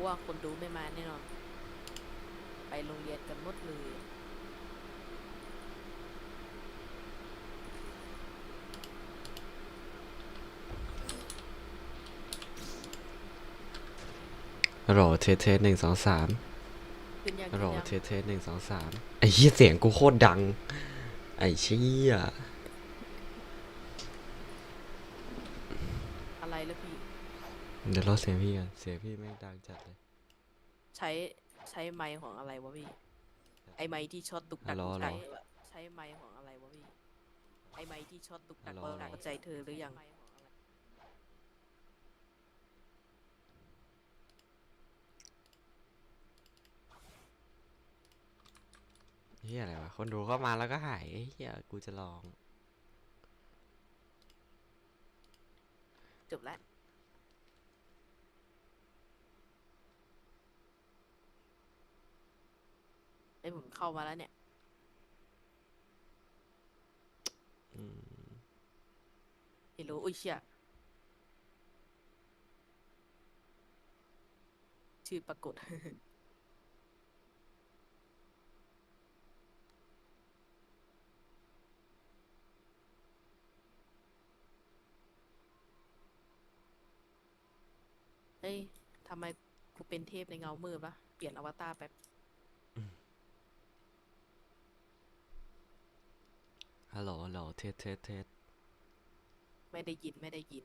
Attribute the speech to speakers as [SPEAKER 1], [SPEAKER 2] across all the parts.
[SPEAKER 1] กูว่าคนดูไม่มาแน่นอน ไปโรงเรียนกันหมดเลย
[SPEAKER 2] โหลเทสเทสหนึ่งสองสาม
[SPEAKER 1] ขึ้นยัง
[SPEAKER 2] โหล
[SPEAKER 1] ขึ้นยัง
[SPEAKER 2] เทสเทสหนึ่งสองสามไอ้เหี้ยเสียงกูโคตรดัง ไอ้เชี่ย
[SPEAKER 1] อะไรแล้วพี่
[SPEAKER 2] เดี๋ยวรอเสียงพี่กันเสียงพี่แม่งดังจัดเลย
[SPEAKER 1] ใช้ใช้ไมค์ของอะไรวะพี่ ไอไมค์ที่ช็อตตุกตัก
[SPEAKER 2] ฮัลโหล
[SPEAKER 1] ตุกตัก
[SPEAKER 2] ฮัลโหล
[SPEAKER 1] ใช้ไมค์ของอะไรวะพี่ ไอไมค์ที่ช็อตตุกตัก
[SPEAKER 2] ฮัลโหล
[SPEAKER 1] ตุกตักใจเธอหรือยัง
[SPEAKER 2] เฮียอะไรวะ คนดูเข้ามาแล้วก็หายไอ้เฮียกูจะลอง
[SPEAKER 1] จบแล้ว ไอยผมเข้ามาแล้วเนี่ย
[SPEAKER 2] อืม
[SPEAKER 1] เฮลโลอุ้ยเชี่ยชื่อปรากฏเฮ้ยทำไมกูเป็นเทพในเงามืดปะเปลี่ยนอวตารแป๊บ
[SPEAKER 2] ฮัลโหลฮัลโหลเทสเทสเทส
[SPEAKER 1] ไม่ได้ยินไม่ได้ยิน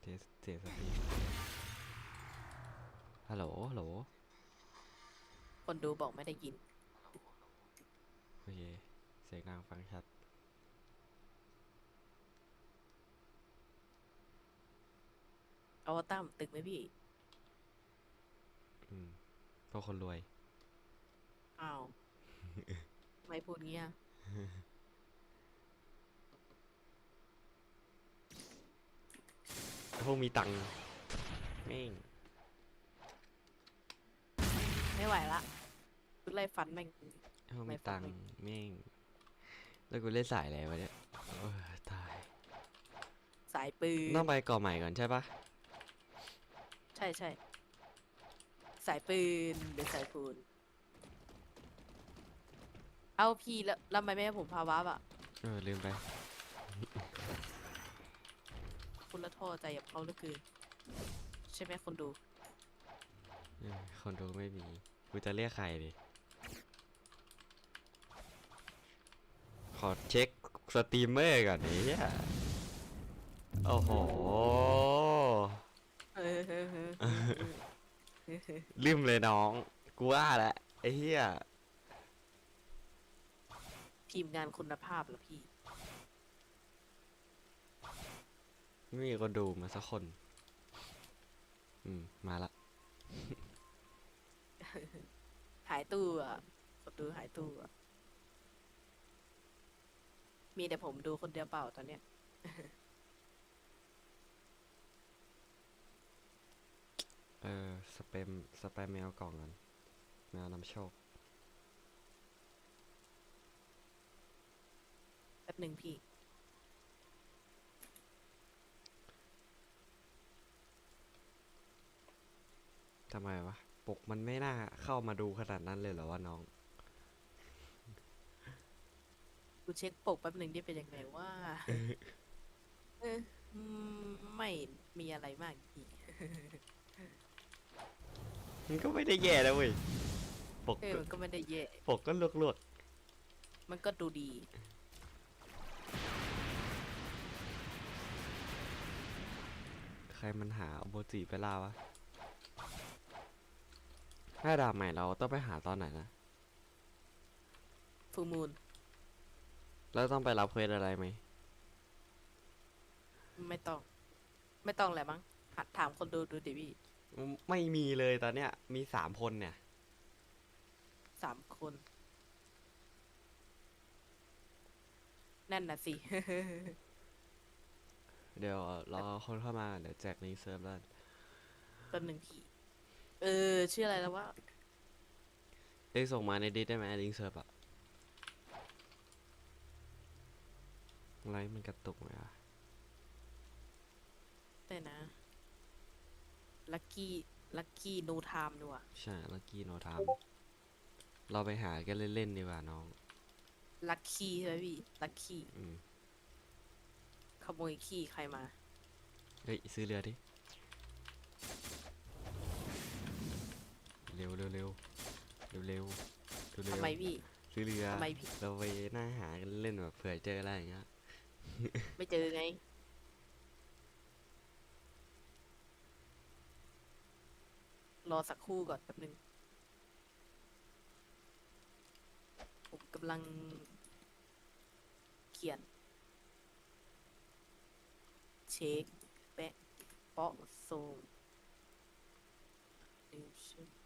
[SPEAKER 2] เทสเทสสปีฮัลโหลฮัลโหล
[SPEAKER 1] คนดูบอกไม่ได้ยิน
[SPEAKER 2] โอเค เสียงดังฟังชัด
[SPEAKER 1] อวตารตึกไหมพี่
[SPEAKER 2] อืมพวกคนรวย
[SPEAKER 1] อ้าว ไม่พูดเงี้ย
[SPEAKER 2] พวกมีตังค์แม่ง
[SPEAKER 1] ไม่ไหวละกูไล่ฟันแม่ง
[SPEAKER 2] พวก
[SPEAKER 1] ไม่
[SPEAKER 2] มี
[SPEAKER 1] ฟั
[SPEAKER 2] ตั
[SPEAKER 1] ง
[SPEAKER 2] งค์
[SPEAKER 1] ไม่
[SPEAKER 2] แม่งแล้วกูเล่นสายอะไรวะเนี่ยโอ้ยตาย
[SPEAKER 1] สายปืน
[SPEAKER 2] ต้องไปก่อใหม่ก่อนใช่ปะ
[SPEAKER 1] ใช่ใช่สายปืนหรือสายปูน เอาพี่แล้วแล้วทำไมไม่ให้ผมพาวาร์ปอะ
[SPEAKER 2] เออลืมไป
[SPEAKER 1] คุณละท่อใจกับเขาเหลือเกินใช่ไหมคนดู
[SPEAKER 2] เออคนดูไม่มี กูจะเรียกใครดิ ขอเช็คสตรีมเมอร์ก่อนดิเหี้ยโอ้โห
[SPEAKER 1] เออเออเออเออเออ
[SPEAKER 2] ลืมเลยน้อง กูว่าแหละไอ้เหี้ย
[SPEAKER 1] ทีมงานคุณภาพเหรอพี่
[SPEAKER 2] ไม่มีคนดูมาสักคน อืม มาละ
[SPEAKER 1] หายตู้อะคนดูหายตู้อะ มีแต่ผมดูคนเดียวเปล่าตอนเนี้ย
[SPEAKER 2] เออ สเปมสแปมแมวกล่องกันแมวนำโชค
[SPEAKER 1] แป๊บหนึ่งพี่ำ
[SPEAKER 2] ไมวะ ปกมันไม่น่าเข้ามาดูขนาดนั้นเลยเหรอวะน้อง
[SPEAKER 1] กูเช็คปกแป๊บหนึ่งที่เป็นยังไงว่า เอออืมไม่มีอะไรมากพี่
[SPEAKER 2] มันก็ไม่ได้แย่แล้วเว้ย ปก
[SPEAKER 1] เออ
[SPEAKER 2] ก็
[SPEAKER 1] มันก็ไม่ได้แย่
[SPEAKER 2] ปกก็ลวกลวก
[SPEAKER 1] มันก็ดูดี
[SPEAKER 2] ๆใครมันหาโบจิไปล่าวะ ถ้าดาบใหม่เราต้องไปหาตอนไหนนะ
[SPEAKER 1] ฟูมูล
[SPEAKER 2] แล้วต้องไปรับเควสอะไรไหม
[SPEAKER 1] ไม่ต้อง ไม่ต้องแหละมั้งหัดถามคนดูดูดิพี่
[SPEAKER 2] ไม่มีเลยตอนเนี้ย มีสามคนเนี่ย
[SPEAKER 1] สามคน นั่นน่ะสิ
[SPEAKER 2] เดี๋ยวรอคนเข้ามา เดี๋ยวแจกลิงก์เซิร์ฟแล้ว
[SPEAKER 1] แป๊บหนึ่งพี่ เออชื่ออะไรแล้ววะ
[SPEAKER 2] เอ้ยส่งมาในดิสได้ไหมลิงก์เซิร์ฟอะไลฟ์มันกระตุกไหมอะ
[SPEAKER 1] แต่นะลักกี้ลัคกี้โนไทม์ด้วย
[SPEAKER 2] ใช่ลักกี้โนทามเราไปหากันเล่นๆดีกว่าน้อง
[SPEAKER 1] ลัคกี้ใช่ไหมพี่ลัคกี้
[SPEAKER 2] อืม
[SPEAKER 1] ขโมยขี้ใครมา
[SPEAKER 2] เฮ้ย ซื้อเรือดิ เร็วเร็วเร็วเร็วเร็วเร็วเร็ว
[SPEAKER 1] ทำไมพี่
[SPEAKER 2] ซื้อเรือ
[SPEAKER 1] ทำไมพี่
[SPEAKER 2] เราไปหน้าหากันเล่นแบบเผื่อเจออะไรอย่างเงี้ย
[SPEAKER 1] ไม่เจอไง รอสักครู่ก่อนแป๊บนึง ผมกำลัง เขียน เช็คแปะเปาะโซมนิวชั่นเ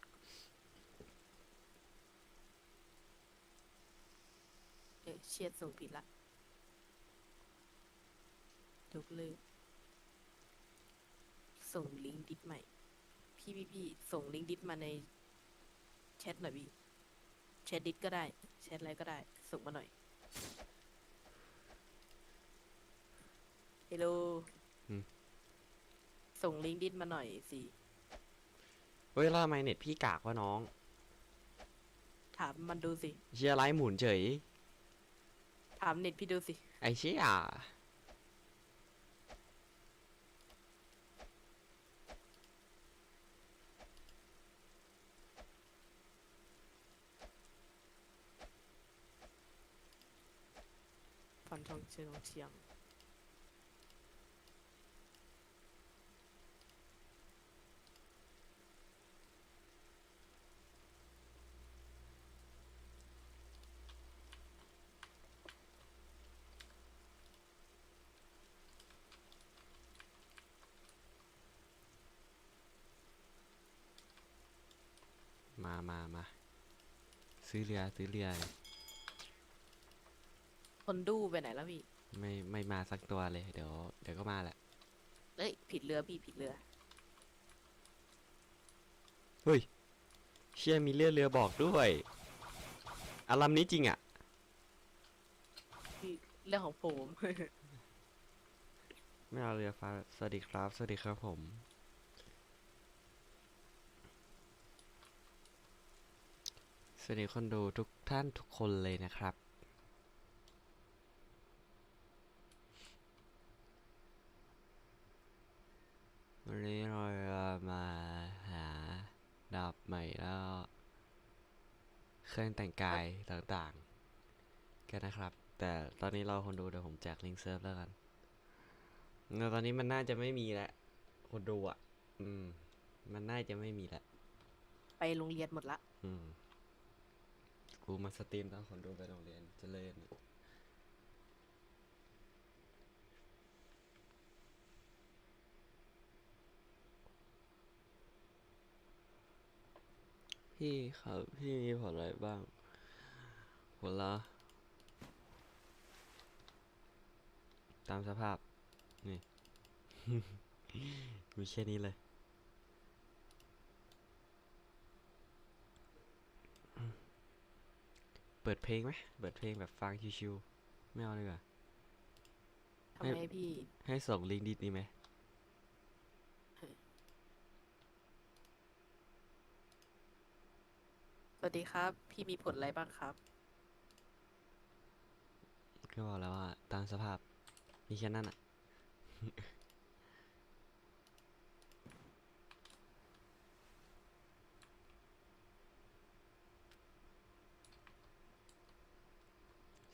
[SPEAKER 1] อ๊ะเชียดส่งผิดละยกเลิกส่งลิงก์ดิสใหม่ พี่พี่พี่ส่งลิงก์ดิสมาในแชทหน่อยพี่แชทดิสก็ได้ แชทอะไรก็ได้ ส่งมาหน่อยเฮลโล
[SPEAKER 2] อืม
[SPEAKER 1] ส่งลิงก์ดิสมาหน่อยสิ
[SPEAKER 2] เฮ้ยแล้วทำไมเน็ตพี่กากวะน้อง
[SPEAKER 1] ถามมันดูสิ
[SPEAKER 2] เชียร์ไลฟ์หมุนเฉย
[SPEAKER 1] ถามเน็ตพี่ดูสิ
[SPEAKER 2] ไอเชี่ย
[SPEAKER 1] ฟันทองเชียงเชียง
[SPEAKER 2] มามามาซื้อเรือซื้อเรือ
[SPEAKER 1] คนดูไปไหนแล้วพี่
[SPEAKER 2] ไม่ไม่มาสักตัวเลย เดี๋ยวเดี๋ยวก็มาแหละ
[SPEAKER 1] เอ้ย ผิดเรือพี่ผิดเรือ
[SPEAKER 2] เฮ้ย เชี่ยมีเรือเรือบอกด้วยอารัมนี้จริงอะ
[SPEAKER 1] พี่เรื่องของผม
[SPEAKER 2] ไม่เอาเรือฟ้าสวัสดีครับ สวัสดีครับผม วัสดีคนดูทุกท่านทุกคนเลยนะครับ วันนี้เราจะมาหาดาบใหม่แล้ว เครื่องแต่งกายต่างๆ กันนะครับ แต่ตอนนี้เราคนดูเดี๋ยวผมแจกลิงก์เซิร์ฟแล้วกันเงตอนนี้มันน่าจะไม่มีแล้วคนดูอะ อืม มันน่าจะไม่มีแล้ว
[SPEAKER 1] ไปโรงเรียนหมดละ
[SPEAKER 2] อืม กูมาสตรีมตอนคนดูไปโรงเรียนเจริญพี่ครับ พี่มีผลอะไรบ้าง ผลละตามสภาพ นี่ มีแค่นี้เลย เปิดเพลงไหมเปิดเพลงแบบฟังชิวๆไม่เอาเลยอะ
[SPEAKER 1] ทำไมพี่
[SPEAKER 2] ให้ส่งลิงก์ดิสนี้ไหม
[SPEAKER 1] สวัสดีครับ พี่มีผลอะไรบ้างครับ
[SPEAKER 2] ก็บอกแล้วว่าตามสภาพมีแค่นั้นอะ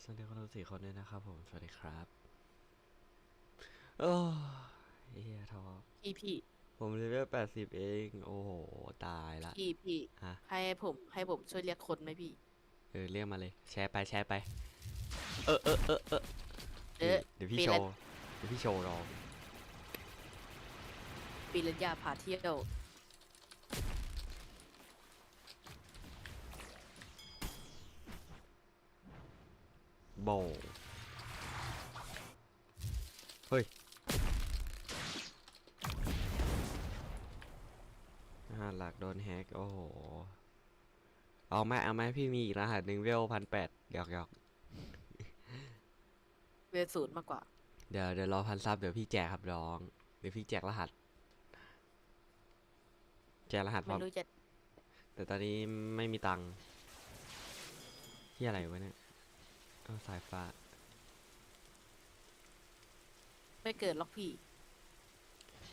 [SPEAKER 2] วัสดีคนดูสี่คนด้วยนะครับผม สวัสดีครับโอ้เฮียท้อ
[SPEAKER 1] พี่พี่
[SPEAKER 2] ผมเลเวลแปดสิบเอง โอ้โห ตายละ
[SPEAKER 1] พี่พี่
[SPEAKER 2] ฮะ
[SPEAKER 1] ให้ผมให้ผมช่วยเรียกคนไหมพี่
[SPEAKER 2] เออ เรียกมาเลย แชร์ไปแชร์ไป เออเออเออเออ
[SPEAKER 1] เอ๊ะ
[SPEAKER 2] เดี๋ยวพี่โชว์ เดี๋ยวพี่โชว์รอ
[SPEAKER 1] ปีรัญญาพาเที่ยว
[SPEAKER 2] โบเฮ้ยรหัสหลักโดนแฮกโอ้โห เอาไหมเอาไหมพี่มีอีกรหัสหนึ่งเวลพันแปดหยอกหยอก
[SPEAKER 1] เวลศูนย์มากกว่า
[SPEAKER 2] เดี๋ยวเดี๋ยวรอพันซับเดี๋ยวพี่แจกครับน้อง เดี๋ยวพี่แจกรหัส แจกรหัสพ
[SPEAKER 1] ไม่
[SPEAKER 2] ร้อม
[SPEAKER 1] รู้จะ
[SPEAKER 2] แต่ตอนนี้ไม่มีตังค์ที่อะไรวะเนี่ย เอาสายฟ้า
[SPEAKER 1] ไม่เกิดหรอกพี่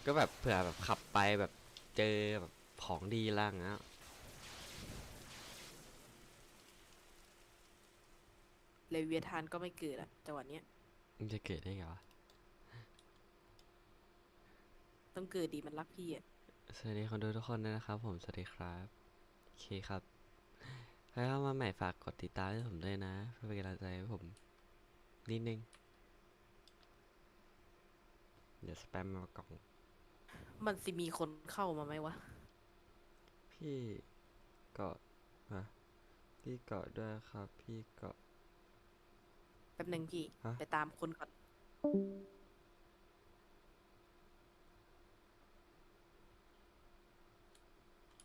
[SPEAKER 2] ก็แบบเผื่อแบบขับไปแบบเจอแบบของดีล่างนะ
[SPEAKER 1] เลเวียทานก็ไม่เกิดอะจังหวะเนี้ย
[SPEAKER 2] มันจะเกิดได้ไงวะ
[SPEAKER 1] ต้องเกิดดีมันรักพี่อะ
[SPEAKER 2] สวัสดีคนดูทุกคนด้วยนะครับ ผมสวัสดีครับ โอเคครับ ใครเข้ามาใหม่ฝากกดติดตามให้ผมด้วยนะ เพื่อเป็นกำลังใจให้ผมนิดนึง เดี๋ยวสแปมมากล่อง
[SPEAKER 1] มันสิมีคนเข้ามาไหมวะ
[SPEAKER 2] พี่เกาะฮะพี่เกาะด้วยครับ พี่เกาะ
[SPEAKER 1] แป๊บหนึ่งพี่
[SPEAKER 2] ฮะ
[SPEAKER 1] ไปตามคนก่อน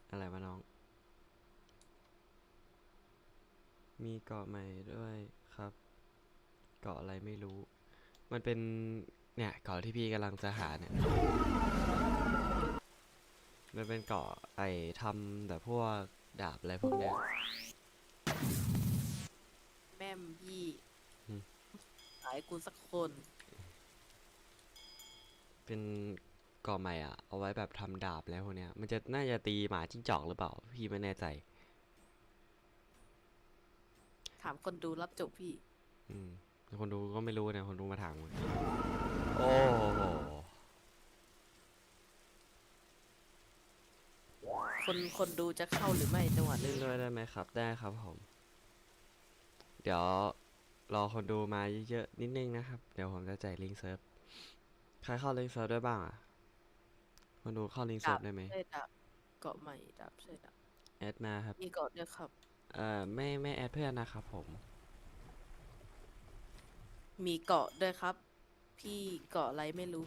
[SPEAKER 2] อะไรวะน้อง มีเกาะใหม่ด้วยครับ เกาะอะไรไม่รู้ มันเป็นเนี่ยเกาะที่พี่กำลังจะหาเนี่ย มันเป็นเกาะไอ้ทำแต่พวกดาบอะไรพวกเนี้ย
[SPEAKER 1] แม่มพี่
[SPEAKER 2] อืม
[SPEAKER 1] หายกูสักคน
[SPEAKER 2] เป็นเกาะใหม่อะ เอาไว้แบบทำดาบแล้วพวกเนี้ย มันจะน่าจะตีหมาจิ้งจอกหรือเปล่า พี่ไม่แน่ใจ
[SPEAKER 1] ถามคนดูรับจบพี่
[SPEAKER 2] อืมแต่คนดูก็ไม่รู้เนี่ยคนดูมาถามมึงโอ้โห
[SPEAKER 1] คนคนดูจะเข้าหรือไม่จังหวะ
[SPEAKER 2] เล่
[SPEAKER 1] นี้
[SPEAKER 2] นด้วยได้ไหมครับ ได้ครับผม เดี๋ยวรอคนดูมาเยอะๆนิดนึงนะครับ เดี๋ยวผมจะแจกลิงก์เซิร์ฟ ใครเข้าลิงก์เซิร์ฟด้วยบ้างอะ คนดูเข้าลิงก์เซิ
[SPEAKER 1] ดา
[SPEAKER 2] ร์
[SPEAKER 1] บ
[SPEAKER 2] ฟได้ไหม
[SPEAKER 1] ใช่ดาบเกาะใหม่ดาบใช่ดาบ
[SPEAKER 2] แอดมาครับ
[SPEAKER 1] มีเกาะด้วยครับ
[SPEAKER 2] เอ่อไม่ไม่แอดเพื่อนนะครับผม
[SPEAKER 1] มีเกาะด้วยครับ พี่เกาะอะไรไม่รู้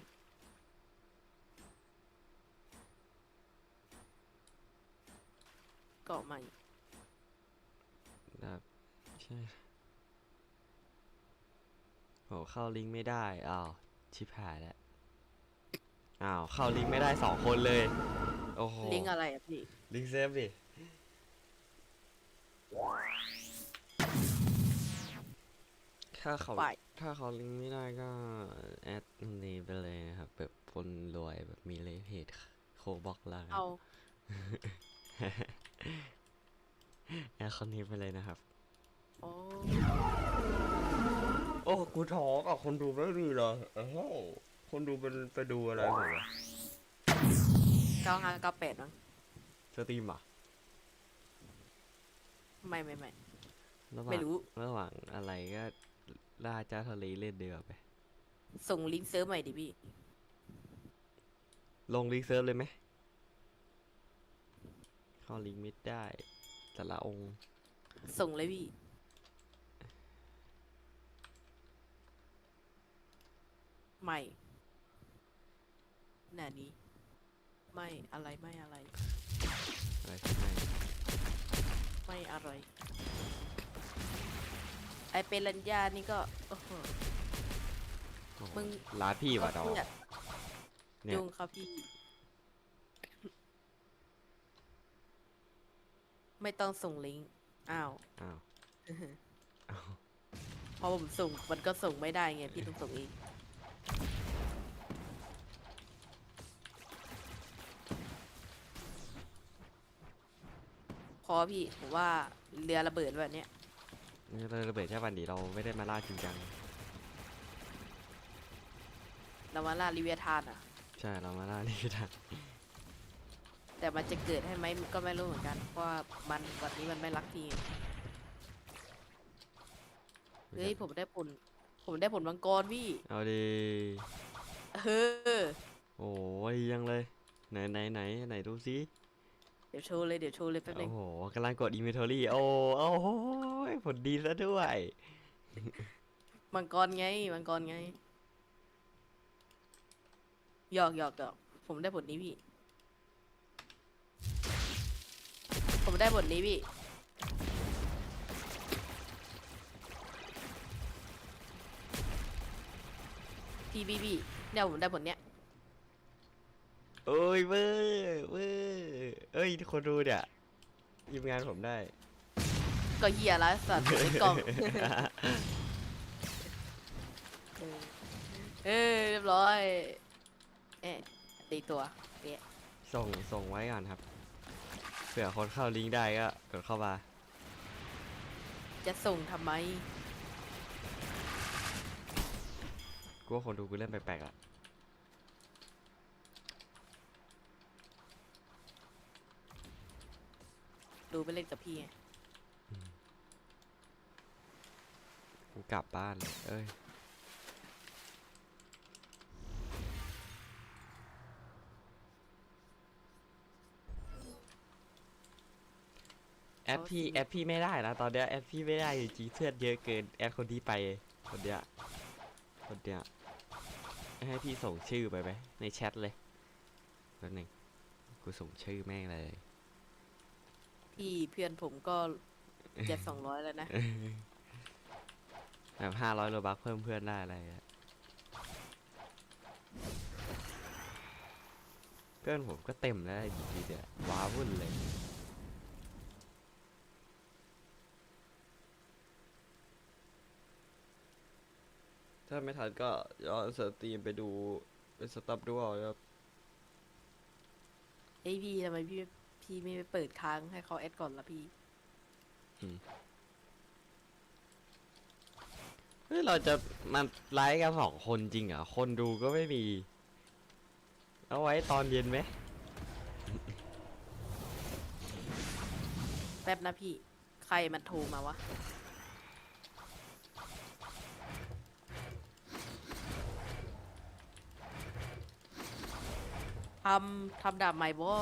[SPEAKER 1] เกาะใหม่
[SPEAKER 2] ครับใช่โหเข้าลิงก์ไม่ได้ อ้าว ชิบหายแล้ว อ้าว เข้าลิงก์ไม่ได้สองคนเลย โอ้โห
[SPEAKER 1] ลิงก์อะไรอะพี่
[SPEAKER 2] ลิงก์เซฟดิ ถ้าเขา
[SPEAKER 1] ไป
[SPEAKER 2] ถ้าเขาลิงก์ไม่ได้ก็แอดนี้ไปเลยนะครับ แบบคนรวยแบบมีเลเพจโคบอกล่าง
[SPEAKER 1] เอา
[SPEAKER 2] แอดคนนี้ไปเลยนะครับ
[SPEAKER 1] โอ้
[SPEAKER 2] โอ้กูท้อกับคนดูไม่ดีเลยเอ้าคนดูเป็นไปดูอะไรผมอะ
[SPEAKER 1] เก้าห้าเก้าแปดมั้ง
[SPEAKER 2] สตรีมอะ
[SPEAKER 1] ไม่ไม่ไม่
[SPEAKER 2] ระห
[SPEAKER 1] ไม่
[SPEAKER 2] ว่าง
[SPEAKER 1] รู้
[SPEAKER 2] ระหว่างอะไรก็ล่าเจ้าทะเลเล่นเดือไป
[SPEAKER 1] ส่งลิงก์เซิร์ฟใหม่ดิพี่
[SPEAKER 2] ลงลิงก์เซิร์ฟเลยไหมเข้าลิงก์ไม่ได้แต่ละองค์
[SPEAKER 1] ส่งเลยพี่ ไม่หน้านี้ ไม่อะไรไม่อะไร
[SPEAKER 2] อะไร ที่ไม่
[SPEAKER 1] ไม่อะไรไอเปรัญญานี่ก็โอ้โห
[SPEAKER 2] โอ้โห
[SPEAKER 1] มึง
[SPEAKER 2] ร้านพี่ว่ะดอก
[SPEAKER 1] เนี่ย
[SPEAKER 2] เนี่ย
[SPEAKER 1] ยุ่งครับพี่ ไม่ต้องส่งลิงก์อ้าว
[SPEAKER 2] อ้าว อ้าว
[SPEAKER 1] พอผมส่งมันก็ส่งไม่ได้ไงพี่ต้องส่งเอง อพี่ผมว่าเรือระเบิดแบบเนี้ย
[SPEAKER 2] นี่เราระเบิดแค่วันเดียวเราไม่ได้มาล่าจริงจัง
[SPEAKER 1] เรามาล่าลิเวียทานอะ
[SPEAKER 2] ใช่เรามาล่านี่ทัน
[SPEAKER 1] แต่มันจะเกิดให้ไหมก็ไม่รู้เหมือนกันเพราะว่ามันวันนี้มันไม่รักทีไงเฮ้ยผมได้ผล ผมได้ผลมังกรพี่
[SPEAKER 2] เอาดี
[SPEAKER 1] เออ
[SPEAKER 2] โอ้ยยังเลย ไหนไหนไหนไหนดูซิ
[SPEAKER 1] เดี๋ยวโชว์เลยเดี๋ยวโชว์เลยแป๊บนึ
[SPEAKER 2] โอ้
[SPEAKER 1] ง
[SPEAKER 2] โหกำลังกดอินเวนทอรี่โอ้โอ้โหผลดีซะด้วย
[SPEAKER 1] มังกรไงมังกรไงหยอกหยอกหยอกผมได้ผลนี้พี่ ผมได้ผลนี้พี่ พี่พี่พี่เดี๋ยวผมได้ผลเนี้ย
[SPEAKER 2] โอ้ยเว้ยเว้ยเอ้ยคนดูเนี่ยยิมงานผมได้
[SPEAKER 1] ก็เหี้ยแล้วสัตว์ในกล่องเออเออเรียบร้อย เอ๊ะตีตัวเนี่ย
[SPEAKER 2] ส่งส่งไว้ก่อนครับเผื่อคนเข้าลิงก์ได้ก็กดเข้ามา
[SPEAKER 1] จะส่งทำไม
[SPEAKER 2] กูว่าคนดูกูเล่นแปลกๆละ
[SPEAKER 1] ดูไปเล่นกับพี่ไง
[SPEAKER 2] กูกลับบ้านเลยเอ้ย แอดพี่แอดพี่ไม่ได้นะตอนเนี้ยแอดพี่ไม่ได้จริงๆเพื่อนเยอะเกินแอดคนที่ไปคนเนี้ยคนเนี้ยให้พี่ส่งชื่อไปไหมในแชทเลยแป๊บหนึงกูส่งชื่อแม่งเลย
[SPEAKER 1] พี่เพื่อนผมก็จะสองร้อยแล้วนะ
[SPEAKER 2] แบบห้าร้อยโลบักเพิ่มเพื่อนได้อะไรอะเพื่อนผมก็เต็มแล้วอยู่ดีเดียวว้าวุ่นเลย ถ้าไม่ทันก็ย้อนสตรีมไปดูเป็นสต็อปดูเอาครับ
[SPEAKER 1] เอ้ยพี่ทำไมพี่ พี่ไม่ไปเปิดค้างให้เขาแอดก่อนละพี่
[SPEAKER 2] เฮ้ยเราจะมาไลฟ์กันสองคนจริงเหรอ คนดูก็ไม่มี เอาไว้ตอนเย็นไหม
[SPEAKER 1] แป๊บนะพี่ ใครมันโทรมาวะ ทำ ทำดาบใหม่บ่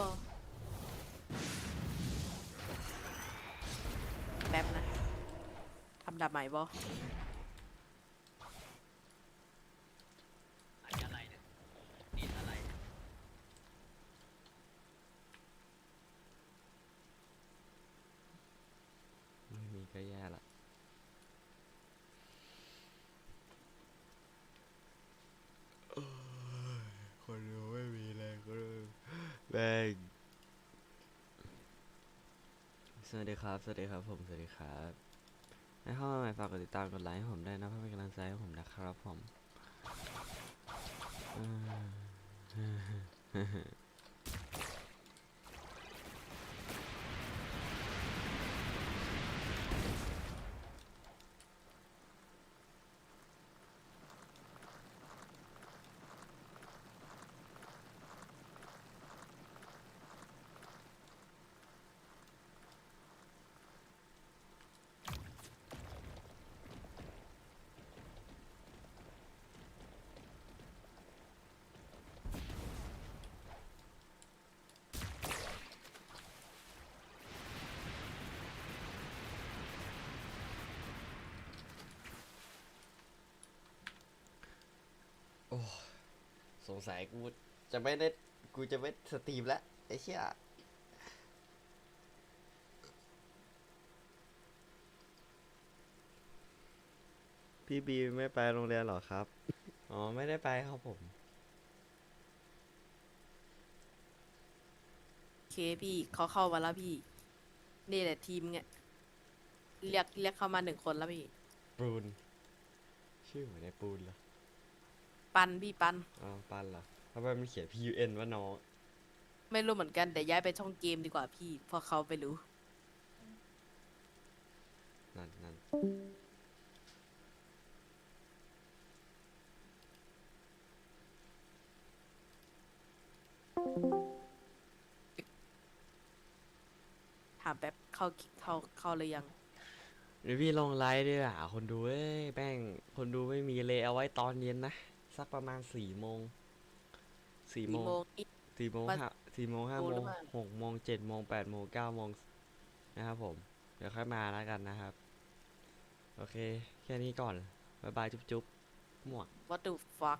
[SPEAKER 1] ดาบใหม่บ่
[SPEAKER 2] ไม่มีก็แย่ละคนดูไม่มีเลยคนดูแบงสวัสดีครับ สวัสดีครับผม สวัสดีครับ ให้เข้ามาใหม่ฝากกดติดตามกดไลค์ให้ผมได้นะเพื่อเป็นกำลังใจให้ผมนะครับผม สงสัยกูจะไม่ได้กูจะไม่สตรีมแล้วไอ้เชี่ยพี่บีไม่ไปโรงเรียนเหรอครับ อ๋อ ไม่ได้ไปครับผม
[SPEAKER 1] โอเคพี่เขาเข้ามาแล้วพี่ นี่แหละทีมเนี่ยเรียกเรียกเข้ามาหนึ่งคนแล้วพี่
[SPEAKER 2] ปูน ชื่อเหมือนไอ้ปูนเหรอ
[SPEAKER 1] ปันพี่ปัน
[SPEAKER 2] อ๋อปันเหรอทำไมมันเขียน P U N ว่าน้อง
[SPEAKER 1] ไม่รู้เหมือนกันแต่ย้ายไปช่องเกมดีกว่าพี่เพราะเขาไปรู้
[SPEAKER 2] นั่นนั่น
[SPEAKER 1] ถามแป๊บเข้าเข้าเข้าเลยยัง
[SPEAKER 2] เดี๋ยวพี่ลงไลฟ์ด้วยอะคนดูเอ้ยแป้งคนดูไม่มีเลยเอาไว้ตอนเย็นนะ สักประมาณสี่โมงสี่
[SPEAKER 1] สี่
[SPEAKER 2] โมง
[SPEAKER 1] โมงนี่
[SPEAKER 2] สี่โมง
[SPEAKER 1] วัน
[SPEAKER 2] ห้าสี่โมงห้า
[SPEAKER 1] โม
[SPEAKER 2] โม
[SPEAKER 1] งหรื
[SPEAKER 2] ง
[SPEAKER 1] อเปล่า
[SPEAKER 2] หกโมงเจ็ดโมงแปดโมงเก้าโมงนะครับผม เดี๋ยวค่อยมาแล้วกันนะครับ โอเค แค่นี้ก่อน บ๊ายบาย จุ๊บจุ๊บหมวก
[SPEAKER 1] what the fuck